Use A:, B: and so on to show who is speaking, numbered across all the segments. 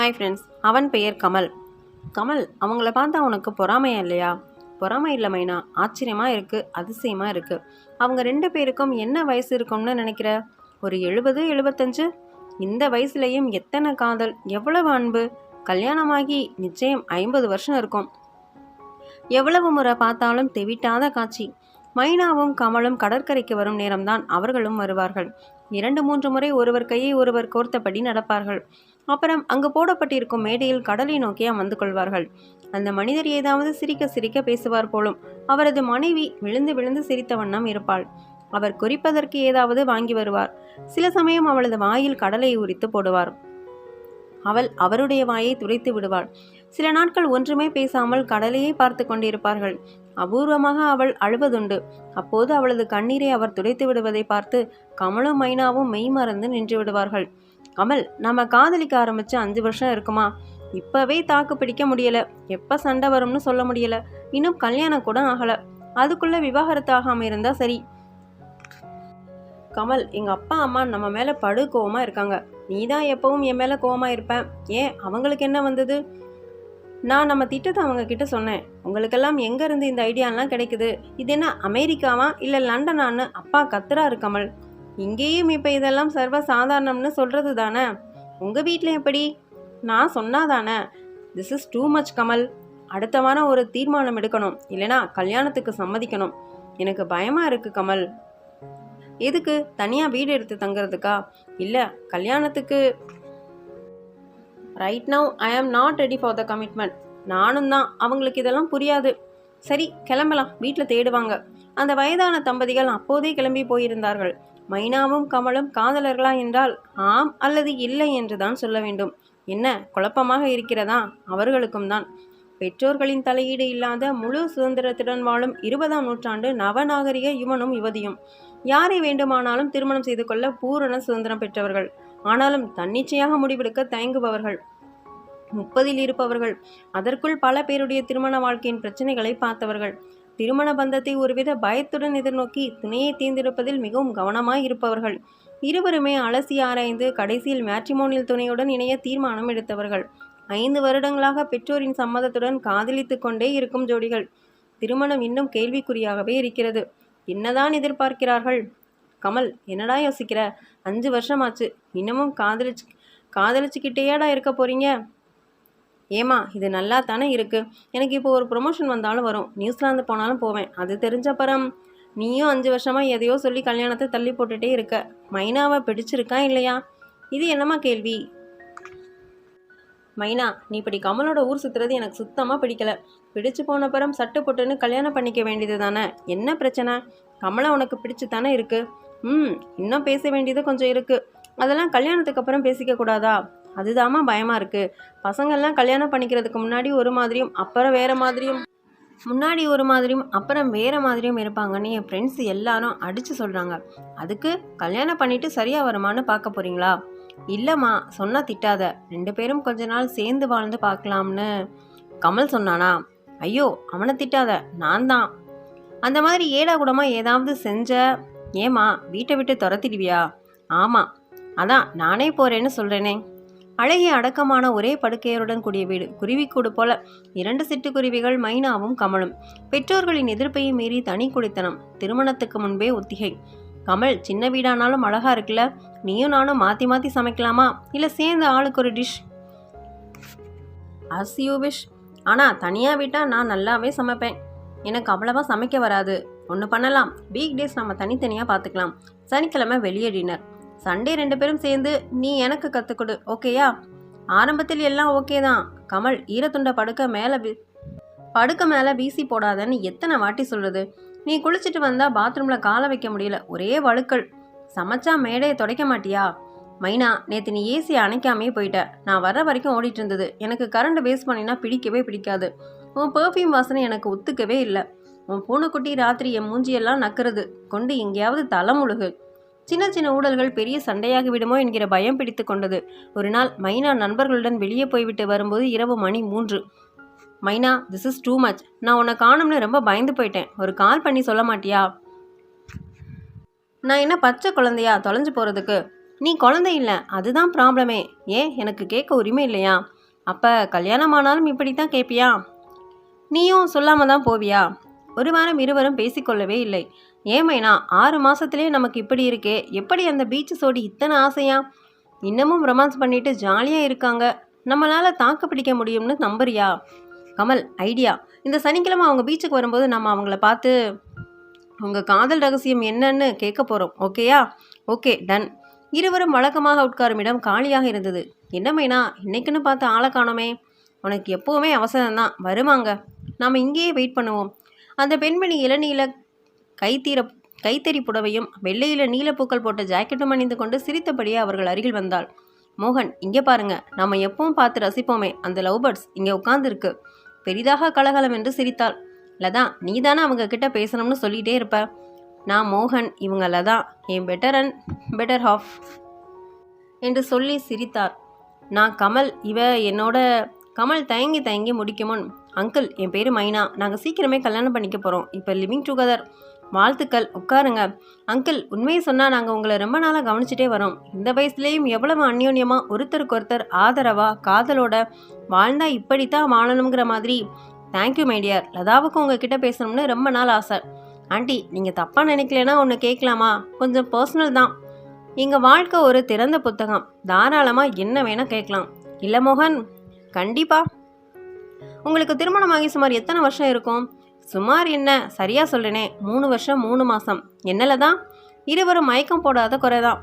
A: Hi friends அவன் பெயர் கமல். கமல் அவங்கள பார்த்தா உனக்கு பொறாமையா இல்லையா? பொறாமை இல்லை மைனா ஆச்சரியமாக இருக்குது அதிசயமாக இருக்குது அவங்க ரெண்டு பேருக்கும் என்ன வயசு இருக்கும்னு நினைக்கிற? ஒரு எழுபது எழுபத்தஞ்சு? இந்த வயசுலேயும் எத்தனை காதல் எவ்வளவு அன்பு? கல்யாணமாகி நிச்சயம் ஐம்பது வருஷம் இருக்கும். எவ்வளவு முறை பார்த்தாலும் தெவிட்டாத காட்சி. மைனாவும் கமலும் கடற்கரைக்கு வரும் நேரம்தான் அவர்களும் வருவார்கள். இரண்டு மூன்று முறை ஒருவர் கையை ஒருவர் கோர்த்தபடி நடப்பார்கள். அப்புறம் அங்கு போடப்பட்டிருக்கும் மேடையில் கடலை நோக்கி அமர்ந்து கொள்வார்கள். அந்த மனிதர் ஏதாவது சிரிக்க சிரிக்க பேசுவார் போலும் அவரது மனைவி விழுந்து விழுந்து சிரித்த வண்ணம் இருப்பாள். அவர் குறிப்பதற்கு ஏதாவது வாங்கி வருவார். சில சமயம் அவளது வாயில் கடலை உரித்து போடுவார். அவள் அவருடைய வாயை துடைத்து விடுவாள். சில நாட்கள் ஒன்றுமே பேசாமல் கடலையே பார்த்து கொண்டிருப்பார்கள். அபூர்வமாக அவள் அழுவதுண்டு. அப்போது அவளது கண்ணீரை அவர் துடைத்து விடுவதை பார்த்து கமலும் மைனாவும் மெய் மறந்து நின்று விடுவார்கள். கமல் நம்ம காதலிக்க ஆரம்பிச்சு அஞ்சு வருஷம் இருக்குமா? இப்பவே தாக்கு பிடிக்க முடியல. எப்ப சண்டை வரும்னு சொல்ல முடியல. இன்னும் கல்யாணம் கூட ஆகல. அதுக்குள்ள விவாகரத்து ஆகாம இருந்தா சரி. கமல் எங்க அப்பா அம்மா நம்ம மேல படு கோவமா இருக்காங்க. நீ தான் எப்பவும் என் மேல கோவமா இருப்பேன் ஏன்? அவங்களுக்கு என்ன வந்தது? நான் நம்ம திட்டத்தை அவங்க கிட்ட சொன்னேன். உங்களுக்கெல்லாம் எங்க இருந்து இந்த ஐடியாலாம் கிடைக்குது? இது என்ன அமெரிக்காவா? இல்ல லண்டனான்னு அப்பா கத்துறாரு கமல். இங்கேயும் இப்போ இதெல்லாம் சர்வ சாதாரணம்னு சொல்கிறது தானே? உங்கள் வீட்டில் எப்படி? நான் சொன்னாதானே this is too much Kamal. அடுத்த வாரம் ஒரு தீர்மானம் எடுக்கணும். இல்லைனா கல்யாணத்துக்கு சம்மதிக்கணும். எனக்கு பயமாக இருக்குது கமல். எதுக்கு? தனியாக வீடு எடுத்து தங்குறதுக்கா? இல்லை கல்யாணத்துக்கு right now I am not ready for the commitment நானும் தான். அவங்களுக்கு இதெல்லாம் புரியாது. சரி கிளம்பலாம். வீட்டில் தேடுவாங்க. அந்த வயதான தம்பதிகள் அப்போதே கிளம்பி போயிருந்தார்கள். மைனாவும் கமலும் காதலர்களா என்றால் ஆம் அல்லது இல்லை என்றுதான் சொல்ல வேண்டும். என்ன குழப்பமாக இருக்கிறதா? அவர்களுக்கும் தான். பெற்றோர்களின் தலையீடு இல்லாத முழு சுதந்திரத்துடன் வாழும் இருபதாம் நூற்றாண்டு நவநாகரிக யுவனும் யுவதியும். யாரை வேண்டுமானாலும் திருமணம் செய்து கொள்ள பூரண சுதந்திரம் பெற்றவர்கள். ஆனாலும் தன்னிச்சையாக முடிவெடுக்க தயங்குபவர்கள். முப்பதில் இருப்பவர்கள் அதற்குள் பல பேருடைய திருமண வாழ்க்கையின் பிரச்சனைகளை பார்த்தவர்கள். திருமண பந்தத்தை ஒருவித பயத்துடன் எதிர்நோக்கி துணையை தேர்ந்தெடுப்பதில் மிகவும் கவனமாய் இருப்பவர்கள். இருவருமே அலசி ஆராய்ந்து கடைசியில் மேட்ரிமோனியல் துணையுடன் இணைய தீர்மானம் எடுத்தவர்கள். ஐந்து வருடங்களாக பெற்றோரின் சம்மதத்துடன் காதலித்து கொண்டே இருக்கும் ஜோடிகள். திருமணம் இன்னும் கேள்விக்குறியாகவே இருக்கிறது. என்னதான் எதிர்பார்க்கிறார்கள்? கமல் என்னடா யோசிக்கிற? அஞ்சு வருஷமாச்சு. இன்னமும் காதலிச்சு காதலிச்சுக்கிட்டேயாடா இருக்க போறீங்க? ஏமா இது நல்லா தானே இருக்குது எனக்கு இப்போ ஒரு ப்ரொமோஷன் வந்தாலும் வரும். நியூசிலாந்து போனாலும் போவேன். அது தெரிஞ்சப்பறம் நீயும் அஞ்சு வருஷமாக எதையோ சொல்லி கல்யாணத்தை தள்ளி போட்டுட்டே இருக்க. மைனாவை பிடிச்சிருக்கா இல்லையா? இது என்னம்மா கேள்வி? மைனா நீ இப்படி கமலோட ஊர் சுற்றுறது எனக்கு சுத்தமாக பிடிக்கல. பிடிச்சு போன பிறம் சட்டு போட்டுன்னு கல்யாணம் பண்ணிக்க வேண்டியது தானே என்ன பிரச்சனை? கமலை உனக்கு பிடிச்சு தானே இருக்குது ம் இன்னும் பேச வேண்டியது கொஞ்சம் இருக்குது அதெல்லாம் கல்யாணத்துக்கு அப்புறம் பேசிக்க கூடாதா? அதுதாம்மா பயமாக இருக்குது பசங்கள்லாம் கல்யாணம் பண்ணிக்கிறதுக்கு முன்னாடி ஒரு மாதிரியும் அப்புறம் வேறு மாதிரியும். முன்னாடி ஒரு மாதிரியும் அப்புறம் வேறு மாதிரியும் இருப்பாங்கன்னு என் ஃப்ரெண்ட்ஸ் எல்லாரும் அடித்து சொல்கிறாங்க அதுக்கு கல்யாணம் பண்ணிட்டு சரியாக வருமானு பார்க்க போகிறீங்களா இல்லைம்மா சொன்னால் திட்டாத. ரெண்டு பேரும் கொஞ்ச நாள் சேர்ந்து வாழ்ந்து பார்க்கலாம்னு. கமல் சொன்னானா? ஐயோ அவனை திட்டாத. நான் தான். அந்த மாதிரி ஏடா கூடமா ஏதாவது செஞ்ச ஏமா வீட்டை விட்டு துரத்திடுவியா? ஆமாம் அதான் நானே போகிறேன்னு சொல்கிறேனே அழகிய அடக்கமான ஒரே படுக்கையருடன் கூடிய வீடு குருவிக்கூடு போல இரண்டு சிட்டுக்குருவிகள் மைனாவும் கமலும். பெற்றோர்களின் எதிர்ப்பையும் மீறி தனி குடித்தனம் திருமணத்துக்கு முன்பே ஒத்திகை. கமல் சின்ன வீடானாலும் அழகா இருக்குல்ல? நீயும் நானும் மாற்றி மாற்றி சமைக்கலாமா? இல்லை சேர்ந்து ஆளுக்கு ஒரு டிஷ் அஸ் யூ விஷ் ஆனால் தனியாக விட்டால் நான் நல்லாவே சமைப்பேன். எனக்கு அவ்வளவா சமைக்க வராது. ஒன்று பண்ணலாம். வீக் டேஸ் நம்ம தனித்தனியாக பார்த்துக்கலாம் சனிக்கிழமை வெளியே டின்னர் சண்டே ரெண்டு பேரும் சேர்ந்து நீ எனக்கு கற்றுக் கொடு ஓகேயா ஆரம்பத்தில் எல்லாம் ஓகே தான். கமல் ஈரத்துண்டை படுக்க மேலே படுக்க மேலே வீசி போடாதன்னு எத்தனை வாட்டி சொல்கிறது நீ குளிச்சுட்டு வந்தால் பாத்ரூமில் காலை வைக்க முடியல. ஒரே வழுக்கள் சமைச்சா மேடையை துடைக்க மாட்டியா? மைனா நேற்று நீ ஏசி அணைக்காமையே போயிட்ட. நான் வர்ற வரைக்கும் ஓடிட்டு இருந்தது. எனக்கு கரண்ட் வேஸ்ட் பண்ணினா பிடிக்கவே பிடிக்காது. உன் பெர்ஃப்யூம் வாசனை எனக்கு ஒத்துக்கவே இல்லை. உன் பூனைக்குட்டி ராத்திரி என் மூஞ்சியெல்லாம் நக்கிறது. கொண்டு எங்கேயாவது தலைமுழுகு சின்ன சின்ன ஊழல்கள் பெரிய சண்டையாகி விடுமோ என்கிற பயம் பிடித்து கொண்டது. ஒரு நாள் மைனா நண்பர்களுடன் வெளியே போய்விட்டு வரும்போது இரவு மணி மூன்று. மைனா திஸ் இஸ் டூ மச் நான் உன்னை காணும்னு ரொம்ப பயந்து போயிட்டேன். ஒரு கால் பண்ணி சொல்ல மாட்டியா? நான் என்ன பச்சை குழந்தையா? தொலைஞ்சு போகிறதுக்கு நீ குழந்தை இல்லை. அதுதான் ப்ராப்ளமே. ஏன்? எனக்கு கேட்க உரிமை இல்லையா? அப்போ கல்யாணம் ஆனாலும் இப்படி தான் கேட்பியா நீயும் சொல்லாமல் தான் போவியா? ஒரு வாரம் இருவரும் பேசிக்கொள்ளவே இல்லை. ஏமைனா ஆறு மாதத்துலேயே நமக்கு இப்படி இருக்கே எப்படி அந்த பீச்சு சோடி இத்தனை ஆசையா? இன்னமும் ரொமான்ஸ் பண்ணிட்டு ஜாலியாக இருக்காங்க. நம்மளால் தாக்கு பிடிக்க முடியும்னு நம்புறியா? கமல் ஐடியா இந்த சனிக்கிழமை அவங்க பீச்சுக்கு வரும்போது நம்ம அவங்கள பார்த்து உங்கள் காதல் ரகசியம் என்னன்னு கேட்க போகிறோம் ஓகேயா ஓகே டன் இருவரும் வழக்கமாக உட்காரும் இடம் காலியாக இருந்தது. என்ன மைனா இன்னைக்குன்னு பார்த்து ஆளை காணோமே. உனக்கு எப்போவுமே அவசரம்தான். வருவாங்க. நாம் இங்கேயே வெயிட் பண்ணுவோம். அந்த பெண்மணி இளநீல கைத்தீர கைத்தறி புடவையும் வெள்ளையில நீலப்பூக்கள் போட்ட ஜாக்கெட்டும் அணிந்து கொண்டு சிரித்தபடியே அவர்கள் அருகில் வந்தாள். மோகன் இங்கே பாருங்க. நம்ம எப்பவும் பார்த்து ரசிப்போமே. அந்த லவ் பேர்ட்ஸ் இங்கே உட்கார்ந்துருக்கு. பெரிதாக கலகலம் என்று சிரித்தாள். லதா நீ தானே அவங்க கிட்ட பேசணும்னு சொல்லிட்டே இருப்ப. நான் மோகன் இவங்க லதா. என் பெட்டர் அண்ட் பெட்டர் ஹாஃப் என்று சொல்லி சிரித்தார். நான் கமல். இவ என்னோட கமல் தயங்கி தயங்கி முடிக்கும் அங்கிள் என் பேர் மைனா. நாங்கள் சீக்கிரமே கல்யாணம் பண்ணிக்க போகிறோம் இப்போ லிவிங் டுகெதர் வாழ்த்துக்கள். உட்காருங்க. அங்கிள் உண்மையை சொன்னால் நாங்கள் உங்களை ரொம்ப நாளாக கவனிச்சிட்டே வரோம். இந்த வயசுலேயும் எவ்வளவு அந்யோன்யமாக ஒருத்தருக்கு ஒருத்தர் ஆதரவாக காதலோட வாழ்ந்தால் இப்படித்தான் வாழணுங்கிற மாதிரி. தேங்க்யூ மைடியார் லதாவுக்கு உங்ககிட்ட பேசணும்னு ரொம்ப நாள் ஆசை. ஆண்டி நீங்கள் தப்பாக நினைக்கலனா ஒன்று கேட்கலாமா? கொஞ்சம் பர்சனல் தான். எங்கள் வாழ்க்கை ஒரு திறந்த புத்தகம். தாராளமாக என்ன வேணால் கேட்கலாம். இல்லை மோகன் கண்டிப்பாக உங்களுக்கு திருமணமாகி சுமார் எத்தனை வருஷம் இருக்கும்? சுமார் என்ன? சரியாக சொல்கிறேனே மூணு வருஷம் மூணு மாதம் என்னல தான்? இருவரும் மயக்கம் போடாத குறைதான்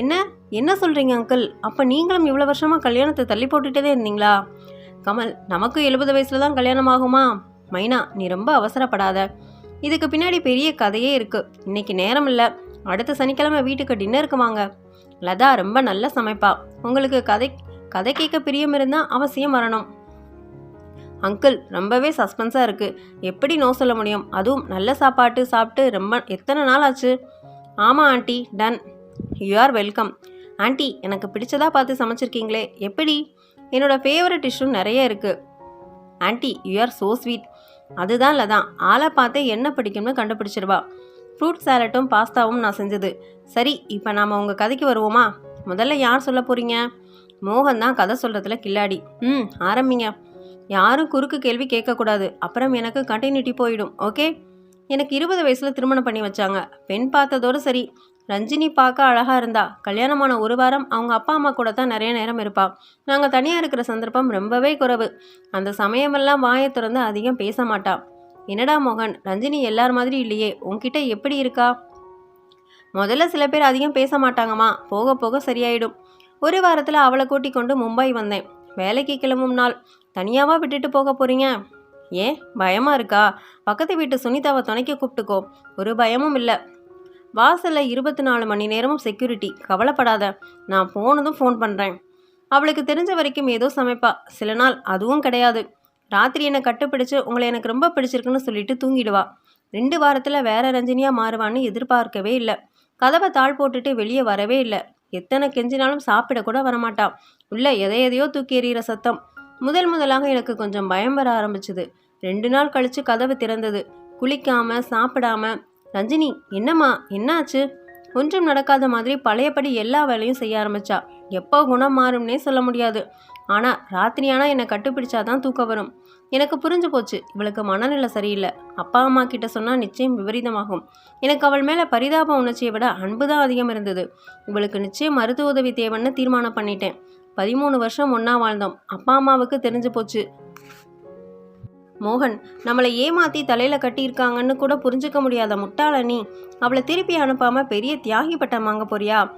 A: என்ன? என்ன சொல்கிறீங்க அங்கிள் அப்போ நீங்களும் இவ்வளோ வருஷமாக கல்யாணத்தை தள்ளி போட்டுட்டே இருந்தீங்களா? கமல் நமக்கு எழுபது வயசில் தான் கல்யாணம் ஆகுமா? மைனா நீ ரொம்ப அவசரப்படாத. இதுக்கு பின்னாடி பெரிய கதையே இருக்குது இன்னைக்கு நேரம் இல்லை. அடுத்த சனிக்கிழமை வீட்டுக்கு டின்னருக்கு வாங்க. லதா ரொம்ப நல்ல சமைப்பா. உங்களுக்கு கதை கதை கேட்க பிரியம் இருந்தால் அவசியம் வரணும். அங்கிள் ரொம்பவே சஸ்பென்ஸாக இருக்குது எப்படி நோ சொல்ல முடியும்? அதுவும் நல்ல சாப்பாட்டு சாப்பிட்டு ரொம்ப எத்தனை நாள் ஆச்சு? ஆமாம் aunty. Done you are welcome aunty எனக்கு பிடிச்சதா பார்த்து சமைச்சிருக்கீங்களே. எப்படி? என்னோட ஃபேவரட் டிஷ்ஷும் நிறைய இருக்குது aunty you are so sweet அதுதான் தான் ஆளை பார்த்தே என்ன பிடிக்கும்னு கண்டுபிடிச்சிருவா. ஃப்ரூட் சாலட்டும் பாஸ்தாவும் நான் செஞ்சது. சரி இப்போ நாம் உங்கள் கதைக்கு வருவோமா? முதல்ல யார் சொல்ல போகிறீங்க மோகன் தான் கதை சொல்கிறதுல கில்லாடி. ம் ஆரம்பிங்க. யாரும் குறுக்கு கேள்வி கேட்கக்கூடாது. அப்புறம் எனக்கு கண்டினியூட்டி போயிடும் ஓகே எனக்கு இருபது வயசில் திருமணம் பண்ணி வச்சாங்க. பெண் பார்த்ததோடு சரி. ரஞ்சினி பார்க்க அழகாக இருந்தா. கல்யாணமான ஒரு வாரம் அவங்க அப்பா அம்மா கூட தான் நிறைய நேரம் இருப்பா. நாங்கள் தனியாக இருக்கிற சந்தர்ப்பம் ரொம்பவே குறைவு. அந்த சமயமெல்லாம் வாயை திறந்து அதிகம் பேச மாட்டா. என்னடா மோகன் ரஞ்சினி எல்லார் மாதிரி இல்லையே. உன்கிட்ட எப்படி இருக்கா? முதல்ல சில பேர் அதிகம் பேச மாட்டாங்கம்மா. போக போக சரியாயிடும். ஒரு வாரத்தில் அவளை கூட்டிக் கொண்டு மும்பை வந்தேன். வேலைக்கு கிளம்பும் நாள். தனியாவா விட்டுட்டு போக போறீங்க? ஏன்? பயமா இருக்கா? பக்கத்து வீட்டு சுனிதாவை துணைக்க கூப்பிட்டுக்கோ. ஒரு பயமும் இல்லை. வாசல்ல இருபத்தி நாலு மணி நேரமும் செக்யூரிட்டி கவலைப்படாத. நான் போனதும் ஃபோன் பண்ணுறேன் அவளுக்கு தெரிஞ்ச வரைக்கும் ஏதோ சமைப்பா. சில நாள் அதுவும் கிடையாது. ராத்திரி என்னை கட்டுப்பிடிச்சு உங்களை எனக்கு ரொம்ப பிடிச்சிருக்குன்னு சொல்லிட்டு தூங்கிடுவா. ரெண்டு வாரத்தில் வேற ரஞ்சினியாக மாறுவான்னு எதிர்பார்க்கவே இல்லை. கதவை தாழ் போட்டுட்டு வெளியே வரவே இல்லை. எத்தனை கெஞ்சினாலும் சாப்பிட கூட வரமாட்டான் உள்ள எதை எதையோ தூக்கி எறிகிற சத்தம். முதல் முதலாக எனக்கு கொஞ்சம் பயம் வர ஆரம்பிச்சது. ரெண்டு நாள் கழிச்சு கதவு திறந்தது. குளிக்காம சாப்பிடாம ரஞ்சினி என்னம்மா? என்னாச்சு? ஒன்றும் நடக்காத மாதிரி பழையபடி எல்லா வேலையும் செய்ய ஆரம்பிச்சா. எப்போ குணம் மாறும்னே சொல்ல முடியாது. ஆனால் ராத்திரியானா என்னை கட்டுப்பிடிச்சாதான் தூக்கம் வரும். எனக்கு புரிஞ்சு போச்சு. இவளுக்கு மனநிலை சரியில்லை. அப்பா அம்மா கிட்ட சொன்னால் நிச்சயம் விபரீதமாகும். எனக்கு அவள் மேலே பரிதாப உணர்ச்சியை விட அன்பு தான் அதிகம் இருந்தது. இவளுக்கு நிச்சயம் மருத்துவ உதவி தேவைன்னு தீர்மானம் பண்ணிட்டேன். பதிமூணு வருஷம் ஒன்றா வாழ்ந்தோம். அப்பா அம்மாவுக்கு தெரிஞ்சு போச்சு. மோகன் நம்மளை ஏமாத்தி தலையில கட்டியிருக்காங்கன்னு கூட புரிஞ்சுக்க முடியாத முட்டாள நீ அவளை திருப்பி அனுப்பாம பெரிய தியாகி பட்டம் வாங்க போறியா?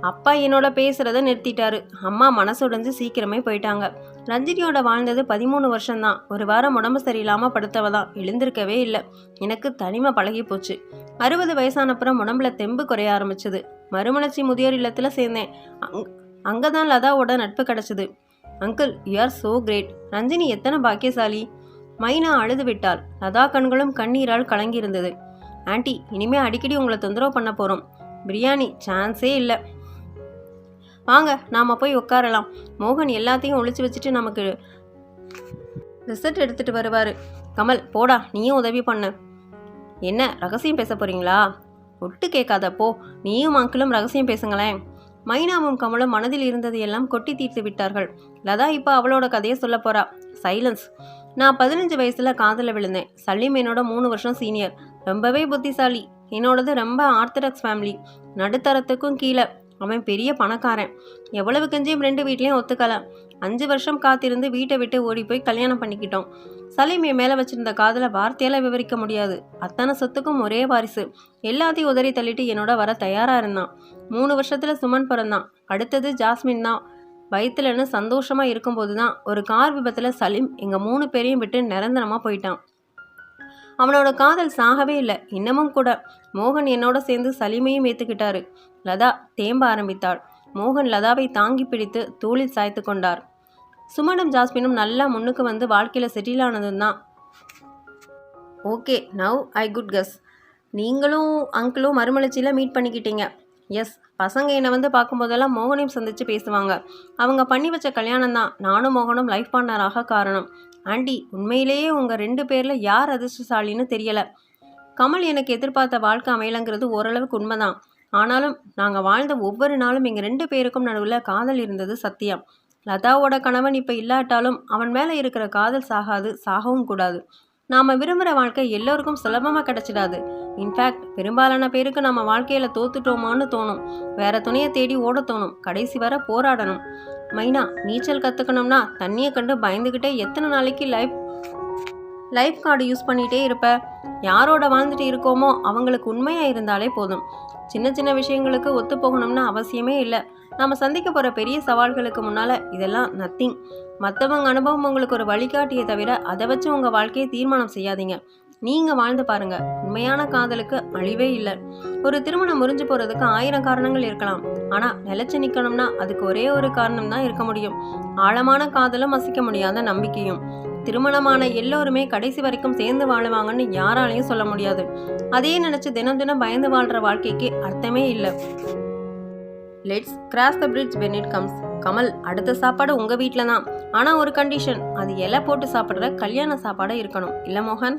A: அப்பா என்னோட பேசுறத நிறுத்திட்டாரு. அம்மா மனசுடைஞ்சு சீக்கிரமே போயிட்டாங்க. ரஞ்சினியோட வாழ்ந்தது பதிமூணு வருஷம்தான். ஒரு வாரம் உடம்பு சரியில்லாம படுத்தவ தான். எழுந்திருக்கவே இல்லை. எனக்கு தனிமை பழகி போச்சு. அறுபது வயசானப்புறம் உடம்புல தெம்பு குறைய ஆரம்பிச்சது. மறுமலர்ச்சி முதியோர் இல்லத்துல சேர்ந்தேன். அங் அங்கே தான் லதாவோட நட்பு கிடச்சிது. Uncle you are so great Ranjini எத்தனை பாக்கியசாலி? மைனா அழுது விட்டாள். லதா கண்களும் கண்ணீரால் கலங்கியிருந்தது. ஆண்டி இனிமே அடிக்கடி உங்களை தொந்தரவு பண்ண போகிறோம் பிரியாணி சான்ஸே இல்லை. வாங்க நாம் போய் உட்காரலாம். மோகன் எல்லாத்தையும் ஒழிச்சு வச்சுட்டு நமக்கு ரிசல்ட் எடுத்துகிட்டு வருவார். கமல் போடா நீயும் உதவி பண்ணு. என்ன ரகசியம் பேச போகிறீங்களா ஒட்டு கேட்காத போ. நீயும் அங்கிளும் ரகசியம் பேசுங்களேன். மைனாவும் கமலும் மனதில் இருந்ததை எல்லாம் கொட்டி தீர்த்து விட்டார்கள். லதா இப்போ அவளோட கதையை சொல்ல போறா. சைலன்ஸ். நான் பதினஞ்சு வயசுல காதல விழுந்தேன். சலீம் என்னோட மூணு வருஷம் சீனியர். ரொம்பவே புத்திசாலி. என்னோடது ரொம்ப ஆர்த்தடாக்ஸ் ஃபேமிலி. நடுத்தரத்துக்கும் கீழே. அவன் பெரிய பணக்காரன். எவ்வளவு கெஞ்சியும் ரெண்டு வீட்லேயும் ஒத்துக்கல. அஞ்சு வருஷம் காத்திருந்து வீட்டை விட்டு ஓடி போய் கல்யாணம் பண்ணிக்கிட்டோம். சலீம் என் மேலே வச்சிருந்த காதலை வார்த்தையால விவரிக்க முடியாது. அத்தனை சொத்துக்கும் ஒரே வாரிசு. எல்லாத்தையும் உதறி தள்ளிட்டு என்னோட வர தயாராக இருந்தான். மூணு வருஷத்தில் சுமன் பிறந்தான். அடுத்தது ஜாஸ்மின் தான். வயிற்றுலன்னு சந்தோஷமாக இருக்கும்போது தான் ஒரு கார் விபத்தில் சலீம் எங்கள் மூணு பேரையும் விட்டு நிரந்தரமாக போயிட்டான். அவனோட காதல் சாகவே இல்லை. இன்னமும் கூட மோகன் என்னோட சேர்ந்து சலீமையும் ஏற்றுக்கிட்டாரு லதா தேம்ப ஆரம்பித்தாள். மோகன் லதாவை தாங்கி பிடித்து தோளில் சாய்த்து கொண்டார். சுமனும் ஜாஸ்மினும் நல்லா முன்னுக்கு வந்து வாழ்க்கையில் செட்டில் ஆனதும் தான். ஓகே நவ் ஐ குட் கஸ். நீங்களும் அங்கிளும் மறுமலர்ச்சியில் மீட் பண்ணிக்கிட்டீங்க. எஸ் பசங்க என்னை வந்து பார்க்கும்போதெல்லாம் மோகனையும் சந்தித்து பேசுவாங்க. அவங்க பண்ணி வச்ச கல்யாணம் தான். நானும் மோகனும் லைஃப் பார்ட்னராக காரணம். ஆண்டி உண்மையிலேயே உங்கள் ரெண்டு பேரில் யார் அதிர்ஷ்டசாலின்னு தெரியலை. கமல் எனக்கு எதிர்பார்த்த வாழ்க்கை அமையலங்கிறது ஓரளவுக்கு உண்மைதான். ஆனாலும் நாங்கள் வாழ்ந்த ஒவ்வொரு நாளும் எங்கள் ரெண்டு பேருக்கும் நடுவில் காதல் இருந்தது சத்தியம். லதாவோட கணவன் இப்போ இல்லாட்டாலும் அவன் மேலே இருக்கிற காதல் சாகாது சாகவும் கூடாது. நாம் விரும்புகிற வாழ்க்கை எல்லோருக்கும் சுலபமாக கிடச்சிடாது. இன்ஃபேக்ட் பெரும்பாலான பேருக்கு நம்ம வாழ்க்கையில் தோத்துட்டோமான்னு தோணும். வேற துணையை தேடி ஓட தோணும். கடைசி வரை போராடணும். மைனா நீச்சல் கற்றுக்கணும்னா தண்ணியை கண்டு பயந்துக்கிட்டே எத்தனை நாளைக்கு லைஃப் லைஃப் கார்டு யூஸ் பண்ணிகிட்டே இருப்ப? யாரோட வாழ்ந்துட்டு இருக்கோமோ அவங்களுக்கு உண்மையாக இருந்தாலே போதும். சின்ன சின்ன விஷயங்களுக்கு ஒத்து போகணும்னு அவசியமே இல்லை. நம்ம சந்திக்க போகிற பெரிய சவால்களுக்கு முன்னால் இதெல்லாம் நத்திங் மற்றவங்க அனுபவம் உங்களுக்கு ஒரு வழிகாட்டியை தவிர அதை வச்சு உங்கள் வாழ்க்கையை தீர்மானம் செய்யாதீங்க. நீங்கள் வாழ்ந்து பாருங்க. உண்மையான காதலுக்கு அழிவே இல்லை. ஒரு திருமணம் முறிஞ்சு போகிறதுக்கு ஆயிரம் காரணங்கள் இருக்கலாம். ஆனால் நிலச்சி நிற்கணும்னா அதுக்கு ஒரே ஒரு காரணம் தான் இருக்க முடியும். ஆழமான காதலும் அசைக்க முடியாத நம்பிக்கையும். திருமணமான எல்லோருமே கடைசி வரைக்கும் சேர்ந்து வாழுவாங்கன்னு யாராலையும் சொல்ல முடியாது. அதே நினைச்சு தினம் தினம் பயந்து வாழ்கிற வாழ்க்கைக்கு அர்த்தமே இல்லை. Let's cross the bridge when it comes Kamal அடுத்த சாப்பாடு உங்கள் வீட்டில் தான். ஆனால் ஒரு கண்டிஷன் அது இலை போட்டு சாப்பிட்ற கல்யாண சாப்பாடாக இருக்கணும். இல்லை மோகன்?